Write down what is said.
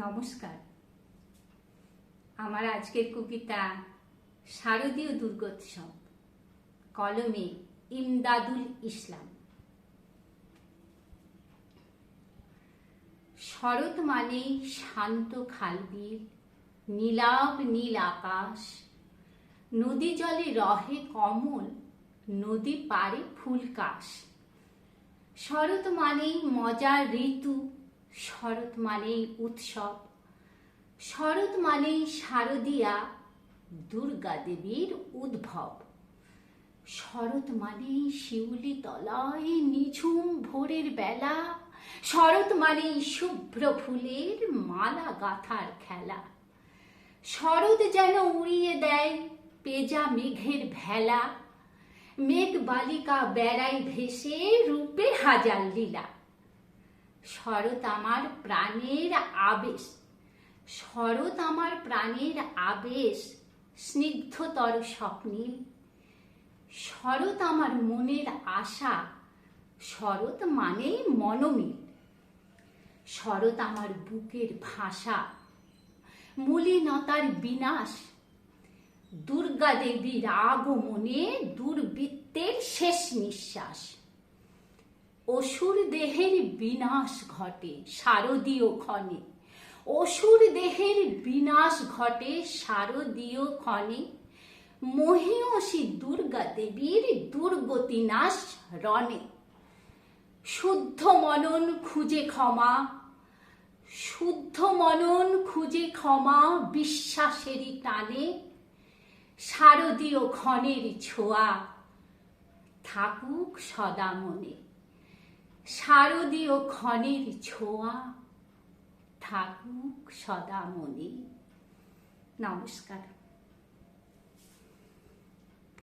নমস্কার। আমার আজকের কবিতা শারদীয় দুর্গোৎসব, কলমে ইমদাদুল ইসলাম। শরৎ মানেই শান্ত খালবিল, নীলাভ নীল আকাশ, নদী জলে রহে কমল, নদী পারে ফুলকাশ। শরৎ মানেই মজার ঋতু শরৎ মানেই উৎসব। শরৎ মানেই শারদিয়া দুর্গা দেবীর উদ্ভব। শরৎ মানেই শিউলি তলায় নিঝুম ভোরের বেলা। শরৎ মানেই শুভ্র ফুলের মালা গাথার খেলা। শরৎ যেন উড়িয়ে দেয় পেজা মেঘের ভেলা। মেঘ বালিকা বেড়াই ভেসে রূপে হাজার লীলা। শরৎ আমার প্রাণের আবেশ। শরৎ আমার প্রাণের আবেশ, স্নিগ্ধতর স্বপ্নীল। শরৎ আমার মনের আশা, শরৎ মানেই মনমিল। শরৎ আমার বুকের ভাষা, মলিনতার বিনাশ। দুর্গা দেবীর আগমনে দুর্বৃত্তের শেষ নিঃশ্বাস। অসুর দেহের বিনাশ ঘটে, শারদীয় ক্ষণে। অসুর দেহের বিনাশ ঘটে, শারদীয় ক্ষণে। মহিয়সী দুর্গা দেবীর দুর্গতি নাশ রণে। শুদ্ধ মনন খুঁজে ক্ষমা, শুদ্ধ মনন খুঁজে ক্ষমা বিশ্বাসেরই টানে। শারদীয় ক্ষণের ছোঁয়া থাকুক সদা মনে। শারদীয় ক্ষণের ছোঁয়া থাকুক সদা মনে। নমস্কার।